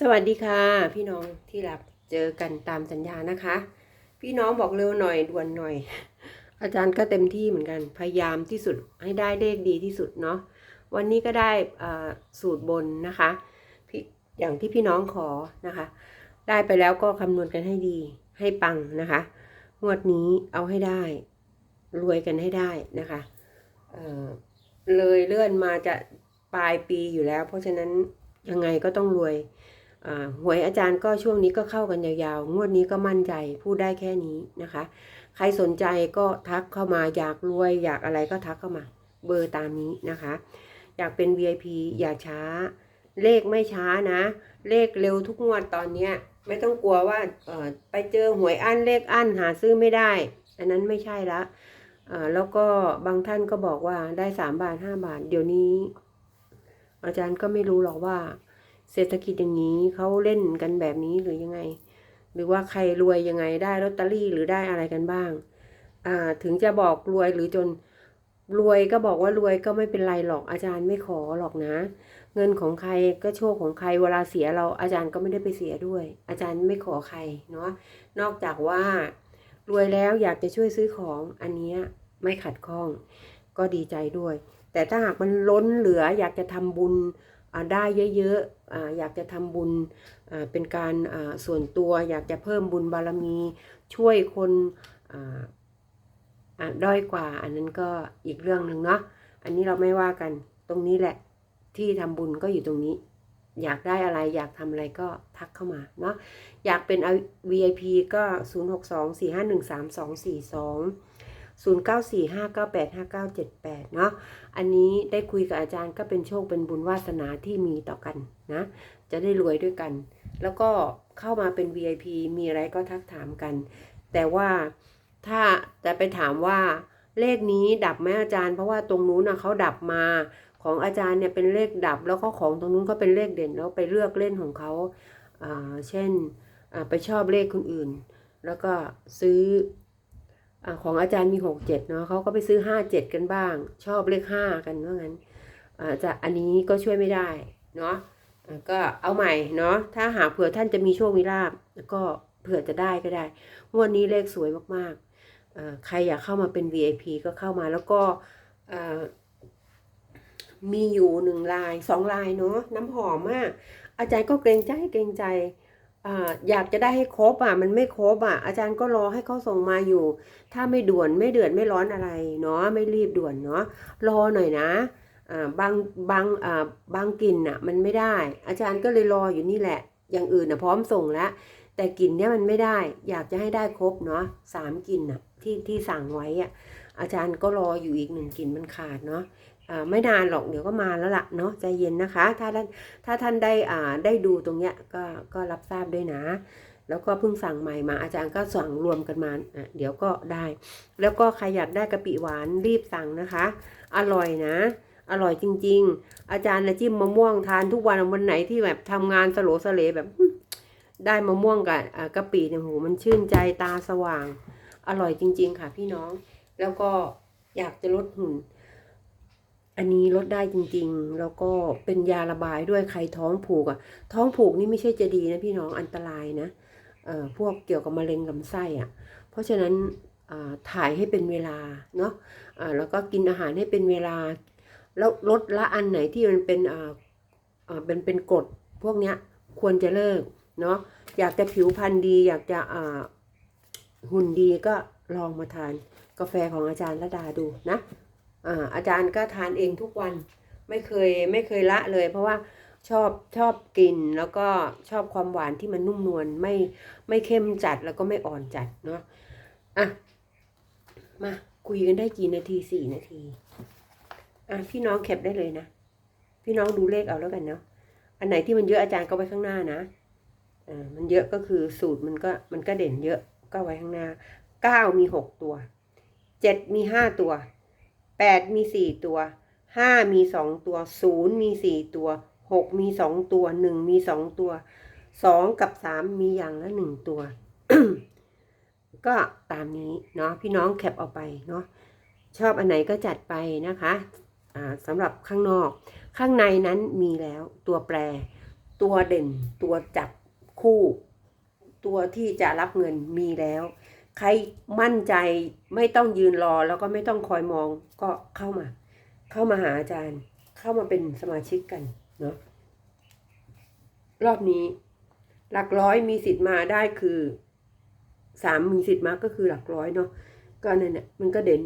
สวัสดีค่ะ พี่น้องที่รับเจอกันตามสัญญานะคะ พี่น้องบอกเร็วหน่อยด่วนหน่อย อาจารย์ก็เต็มที่เหมือนกัน พยายามที่สุดให้ได้เลขดีที่สุดเนาะวันนี้ก็ได้สูตรบนนะคะอย่างที่พี่น้องขอนะคะ ได้ไปแล้วก็คำนวณกันให้ดีให้ปังนะคะ งวดนี้เอาให้ได้ รวยกันให้ได้นะคะเเลยเลื่อนมาจะปลายปีอยู่แล้ว เพราะฉะนั้นยังไงก็ต้องรวย หวยอาจารย์ก็ช่วงนี้ก็เข้ากันยาวๆ งวดนี้ก็มั่นใจพูดได้แค่นี้นะคะ ใครสนใจก็ทักเข้ามาอยากรวยอยากอะไรก็ทักเข้ามา เบอร์ตามนี้นะคะ อยากเป็น VIP อย่าช้า เลขไม่ช้านะ เลขเร็วทุกงวดตอนเนี้ยไม่ต้องกลัวว่าไปเจอหวยอั้นเลขอั้นหาซื้อไม่ได้ อันนั้นไม่ใช่ละแล้วก็บางท่านก็บอกว่าได้สามบาทห้าบาท เดี๋ยวนี้ อาจารย์ก็ไม่รู้หรอกว่า เศรษฐกิจอย่างนี้เขาเล่นกันแบบนี้หรือยังไง หรือว่าใครรวยยังไงได้ลอตเตอรี่หรือได้อะไรกันบ้าง อ่า ถึงจะบอกรวยหรือจนรวยก็บอกว่ารวยก็ไม่เป็นไรหรอกอาจารย์ไม่ขอหรอกนะ เงินของใครก็โชคของใครเวลาเสียเราอาจารย์ก็ไม่ได้ไปเสียด้วย อาจารย์ไม่ขอใครเนาะนอกจากว่ารวยแล้วอยากจะช่วยซื้อของอันนี้ไม่ขัดข้อง ก็ดีใจด้วย แต่ถ้าหากมันล้นเหลืออยากจะทำบุญ ได้เยอะๆออยากจะทำบุญเป็นการส่วนตัว อยากจะเพิ่มบุญบารมี ช่วยคนด้อยกว่า อันนั้นก็อีกเรื่องหนึ่งเนาะอันนี้เราไม่ว่ากันตรงนี้แหละ ที่ทำบุญก็อยู่ตรงนี้ อยากได้อะไรอยากทำอะไรก็ทักเข้ามาเนาะอยากเป็น VIP ก็ 0 6 2 4 5 1 3 2 4 2 0 9 4 5 9 8 5 9 7 8 เนาะ อันนี้ได้คุยกับอาจารย์ก็เป็นโชคเป็นบุญวาสนาที่มีต่อกันนะ จะได้รวยด้วยกัน แล้วก็เข้ามาเป็น VIP มีอะไรก็ทักถามกัน แต่ว่าถ้าจะไปถามว่าเลขนี้ดับไหมอาจารย์ เพราะว่าตรงนู้นนะเขาดับมาของอาจารย์เนี่ยเป็นเลขดับแล้วก็ของตรงนู้นก็เป็นเลขเด่นแล้วไปเลือกเล่นของเขาเช่นไปชอบเลขคนอื่น แล้วก็ซื้อ อของอาจารย์มีหกเจ็ดเนาะเขาก็ไปซื้อห้าเจ็ดกันบ้าง ชอบเลขห้ากันว่างั้นอาจะอันนี้ก็ช่วยไม่ได้เนาะก็เอาใหม่เนาะถ้าหากเผื่อท่านจะมีโชคมีลาบก็เผื่อจะได้ก็ได้งวดนี้เลขสวยมากๆใครอยากเข้ามาเป็น VIP ก็เข้ามาแล้วก็มีอยู่หนึ่งลายสองลายเนาะน้ำหอมอะอาจารย์ก็เกรงใจเกรงใจ อยากจะได้ให้ครบอะ มันไม่ครบอะ อาจารย์ก็รอให้เขาส่งมาอยู่ ถ้าไม่ด่วนไม่เดือดไม่ร้อนอะไรเนาะไม่รีบด่วนเนาะรอหน่อยนะบางบางบางกลิ่นอะ มันไม่ได้ อาจารย์ก็เลยรออยู่นี่แหละ อย่างอื่นอะพร้อมส่งแล้ว แต่กลิ่นเนี้ยมันไม่ได้ อยากจะให้ได้ครบเนาะสามกลิ่นอะที่ที่สั่งไว้อะอาจารย์ก็รออยู่อีกหนึ่งกลิ่นมันขาดเนาะ ไม่นานหรอกเดี๋ยวก็มาแล้วล่ะเนาะใจเย็นนะคะ ถ้าท่านถ้าท่านได้ได้ดูตรงเนี้ยก็ก็รับทราบด้วยนะ แล้วก็เพิ่งสั่งใหม่มาอาจารย์ก็สั่งรวมกันมาเดี๋ยวก็ได้ แล้วก็ใครอยากได้กะปิหวานรีบสั่งนะคะ อร่อยนะอร่อยจริง ๆ อาจารย์นะจิ้มมะม่วงทานทุกวันวันไหนที่แบบทำงานสโลสเลแบบ ได้มะม่วงกับกะปิเนี่ยโหมันชื่นใจตาสว่าง อร่อยจริง ๆ ค่ะพี่น้อง แล้วก็อยากจะลดหุ่น อันนี้ลดได้จริงๆ แล้วก็เป็นยาระบายด้วยใครท้องผูกอะท้องผูกนี่ไม่ใช่จะดีนะพี่น้องอันตรายนะเอ่อพวกเกี่ยวกับมะเร็งลำไส้อะเพราะฉะนั้นอ่าถ่ายให้เป็นเวลาเนาะอ่าแล้วก็กินอาหารให้เป็นเวลา แล้วลดละอันไหนที่มันเป็นอ่าอ่าเป็นเป็นกรดพวกเนี้ยควรจะเลิกเนาะอยากจะผิวพรรณดี อยากจะอ่าหุ่นดีก็ลองมาทานกาแฟของอาจารย์ระดาดูนะ อ่าอาจารย์ก็ทานเองทุกวันไม่เคยไม่เคยละเลย เพราะว่าชอบชอบกินแล้วก็ชอบความหวานที่มันนุ่มนวลไม่ไม่เข้มจัดแล้วก็ไม่อ่อนจัดเนาะอะมาคุยกันได้กี่นาทีสี่นาทีอะพี่น้องแคปได้เลยนะพี่น้องดูเลขเอาแล้วกันเนาะอันไหนที่มันเยอะอาจารย์ก็ไว้ข้างหน้านะอ่ามันเยอะก็คือสูตรมันก็มันก็เด่นเยอะก็ไว้ข้างหน้าเก้ามีหกตัวเจ็ดมีห้าตัว แปดมีสี่ตัวห้ามีสองตัวศูนย์มีสี่ตัวหกมีสองตัวหนึ่งมีสองตัวสองกับสามมีอย่างละหนึ่งตัว ก็ตามนี้เนาะพี่น้องแคปเอาไปเนาะชอบอันไหนก็จัดไปนะคะสำหรับข้างนอก ข้างในนั้นมีแล้วตัวแปร ตัวเด่น ตัวจับคู่ ตัวที่จะรับเงินมีแล้ว ใครมั่นใจไม่ต้องยืนรอแล้วก็ไม่ต้องคอยมองก็เข้ามา เข้ามาหาอาจารย์ เข้ามาเป็นสมาชิกกันเนาะรอบนี้ หลักร้อยมีสิทธิ์มาได้คือสามมีสิทธิ์มาก็คือหลักร้อยเนาะก็นั่นแหละมันก็เด่น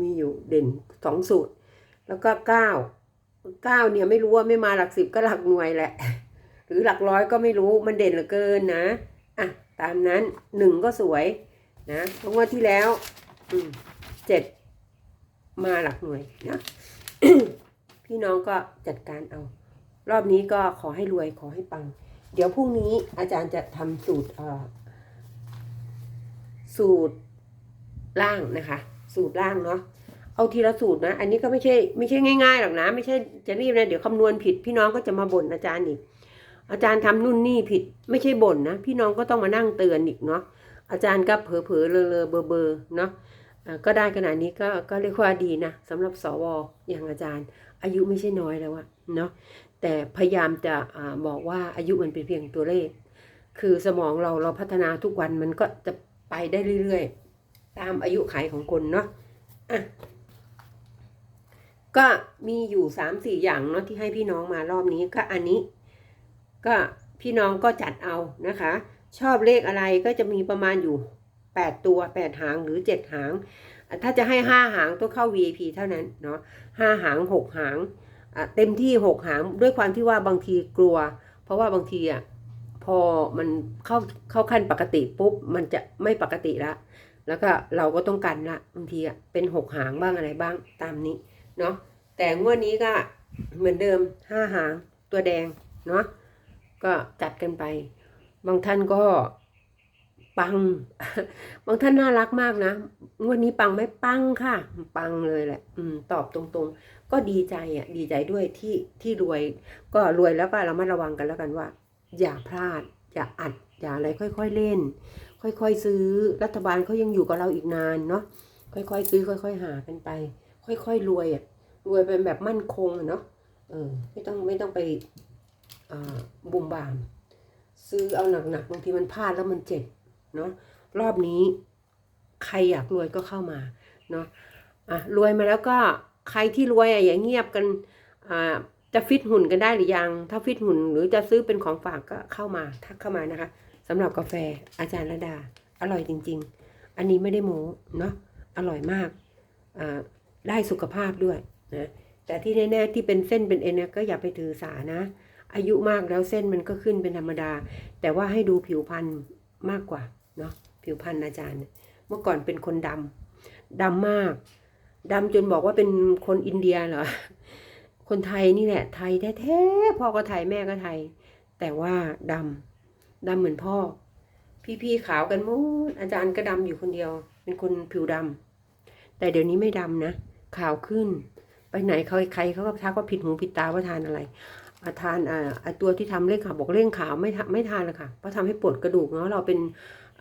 มีอยู่เด่นสองสูตร แล้วก็เก้าเก้าเนี่ยไม่รู้ว่าไม่มาหลักสิบก็หลักหน่วยแหละ หรือหลักร้อยก็ไม่รู้มันเด่นเหลือเกินนะอะตามนั้นหนึ่งก็สวย นะเพราะว่าที่แล้วเจ็ดมาหลักหน่วยนะพี่น้องก็จัดการเอา รอบนี้ก็ขอให้รวยขอให้ปัง เดี๋ยวพรุ่งนี้อาจารย์จะทำสูตรเออสูตรล่างนะคะ สูตรล่างเนาะเอาทีละสูตรนะ อันนี้ก็ไม่ใช่ไม่ใช่ง่ายๆหรอกนะ ไม่ใช่จะรีบนะ เดี๋ยวคำนวณผิด พี่น้องก็จะมาบ่นอาจารย์อีก อาจารย์ทำนู่นนี่ผิด ไม่ใช่บ่นนะ พี่น้องก็ต้องมานั่งเตือนอีกเนาะ อาจารย์ก็เผลอเผลอเลอเลอเบอร์เบอร์เนาะก็ได้ขนาดนี้ก็ก็เรียกว่าดีนะสำหรับสวอย่างอาจารย์ อายุไม่ใช่น้อยแล้วอะเนาะแต่พยายามจะอบอกว่าอายุมันเป็นเพียงตัวเลข คือสมองเราเราพัฒนาทุกวันมันก็จะไปได้เรื่อยๆ ตามอายุขัยของคนเนาะอะก็มีอยู่สามสี่อย่างเนาะที่ให้พี่น้องมารอบนี้ก็อันนี้ ก็พี่น้องก็จัดเอานะคะ ชอบเลขอะไรก็จะมีประมาณอยู่แปดตัวแปดหางหรือเจ็ดหางอะถ้าจะให้ห้าหางต้องเข้า VIP เท่านั้นเนาะห้าหางหกหางอะเต็มที่หกหางด้วยความที่ว่าบางทีกลัว เพราะว่าบางทีอะพอมันเข้าเข้าขั้นปกติปุ๊บมันจะไม่ปกติละ แล้วก็เราก็ต้องกันละบางทีอะเป็นหกหางบ้างอะไรบ้างตามนี้เนาะแต่งวดนี้ก็เหมือนเดิมห้าหางตัวแดงเนาะก็จัดกันไป บางท่านก็ปัง บางท่านน่ารักมากนะวดนี้ปังไหมปังค่ะ ปังเลยแหละ อืม ตอบตรงๆ ก็ดีใจอะ ดีใจด้วยที่ที่รวย ก็รวยแล้วก็เรามาระวังกันแล้วกันว่า อย่าพลาด อย่าอัด อย่าอะไรค่อยๆเล่น ค่อยๆซื้อ รัฐบาลเขายังอยู่กับเราอีกนานเนาะ ค่อยๆซื้อ ค่อย ๆ หากันไป ค่อยๆรวยอะ รวยเป็นแบบมั่นคงเนาะ เออ ไม่ต้องไม่ต้องไปอ่าบุมบาม ซื้อเอาหนักๆบางทีมันพลาดแล้วมันเจ็บเนาะรอบนี้ใครอยากรวยก็เข้ามาเนาะอะรวยมาแล้วก็ใครที่รวยอะอย่าเงียบกันอ่าจะฟิตหุ่นกันได้หรือยัง ถ้าฟิตหุ่นหรือจะซื้อเป็นของฝากก็เข้ามาทักเข้ามานะคะสำหรับกาแฟอาจารย์ระดา อร่อยจริง ๆ อันนี้ไม่ได้โม้เนาะอร่อยมากอ่าได้สุขภาพด้วยนะแต่ที่แน่ๆที่เป็นเส้นเป็นเอ็นก็อย่าไปถือสานะ อายุมากแล้วเส้นมันก็ขึ้นเป็นธรรมดา แต่ว่าให้ดูผิวพรรณมากกว่าเนาะผิวพรรณอาจารย์ เมื่อก่อนเป็นคนดำดำมากดำจนบอกว่าเป็นคนอินเดียเหรอคนไทยนี่แหละ ไทยแท้ๆพ่อก็ไทยแม่ก็ไทย แต่ว่าดำดำเหมือนพ่อ พี่ๆขาวกันหมดอาจารย์ก็ดำอยู่คนเดียว เป็นคนผิวดำแต่เดี๋ยวนี้ไม่ดำนะขาวขึ้น ไปไหนเขาใครเขาก็ทักว่าผิดหูผิดตาว่าทานอะไร ทานอ่าตัวที่ทำเร่งขาวบอกเร่งขาวไม่ไม่ทานเลยค่ะเพราะทำให้ปวดกระดูกเนาะเราเป็น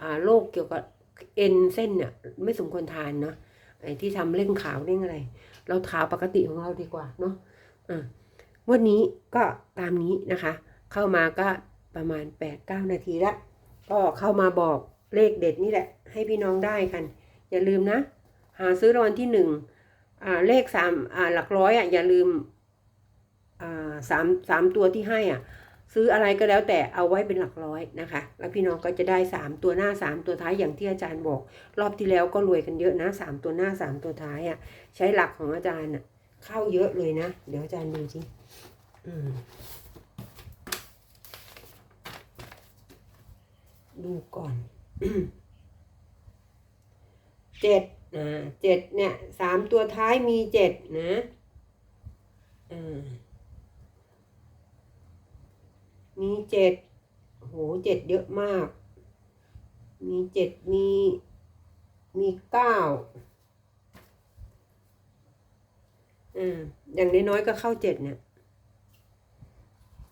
อ่าโรคเกี่ยวกับเอ็นเส้นเนี่ยไม่สมควรทานเนาะไอ้ที่ทำเร่งขาวเร่งอะไร เราขาวปกติของเราดีกว่าเนาะอะวันนี้ก็ตามนี้นะคะ เข้ามาก็ประมาณ8ปดเก้านาทีละก็เข้ามาบอกเลขเด็ดนี่แหละ ให้พี่น้องได้กัน อย่าลืมนะ หาซื้อรางวัลที่หนึ่งอ่าเลขสามอ่าหลักร้อยอะอย่าลืม สามสามตัวที่ให้อะ ซื้ออะไรก็แล้วแต่เอาไว้เป็นหลักร้อยนะคะ แล้วพี่น้องก็จะได้สามตัวหน้าสามตัวท้ายอย่างที่อาจารย์บอก รอบที่แล้วก็รวยกันเยอะนะสามตัวหน้าสามตัวท้ายอะ ใช้หลักของอาจารย์อะ เข้าเยอะเลยนะ เดี๋ยวอาจารย์ดูสิดูก่อนเจ็ดอ่าเจ็ดเนี่ยสามตัวท้ายมีเจ็ดนะอ่า มีเจ็ดโหเจ็ดเยอะมาก มีเจ็ดมี มีเก้าอ่าอย่างน้อยๆก็เข้าเจ็ดเนี่ย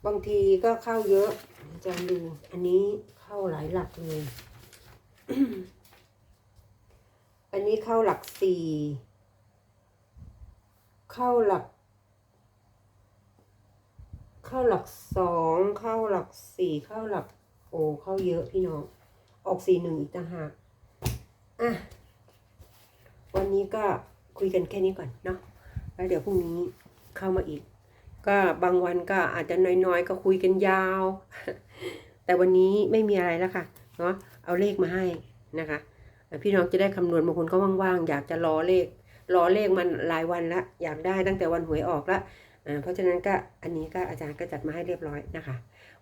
บางทีก็เข้าเยอะอาจารย์ดู อันนี้เข้าหลายหลักเลย อันนี้เข้าหลักสี่ เข้าหลัก เข้าหลักสองเข้าหลักสี่เข้าหลักโอเข้าเยอะพี่น้อง ออกสี่หนึ่งอีกต่างหากอะวันนี้ก็คุยกันแค่นี้ก่อนเนาะแล้วเดี๋ยวพรุ่งนี้เข้ามาอีก ก็บางวันก็อาจจะน้อยๆ ก็คุยกันยาว แต่วันนี้ไม่มีอะไรแล้วค่ะเนาะเอาเลขมาให้นะคะพี่น้องจะได้คำนวณบางคนก็ว่างๆ อยากจะรอเลข รอเลขมันหลายวันละอยากได้ตั้งแต่วันหวยออกละ เพราะฉะนั้นก็อันนี้ก็อาจารย์ก็จัดมาให้เรียบร้อยนะคะ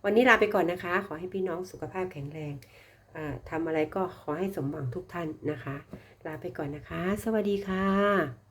วันนี้ลาไปก่อนนะคะ ขอให้พี่น้องสุขภาพแข็งแรงอ่าทำอะไรก็ขอให้สมหวังทุกท่านนะคะ ลาไปก่อนนะคะ สวัสดีค่ะ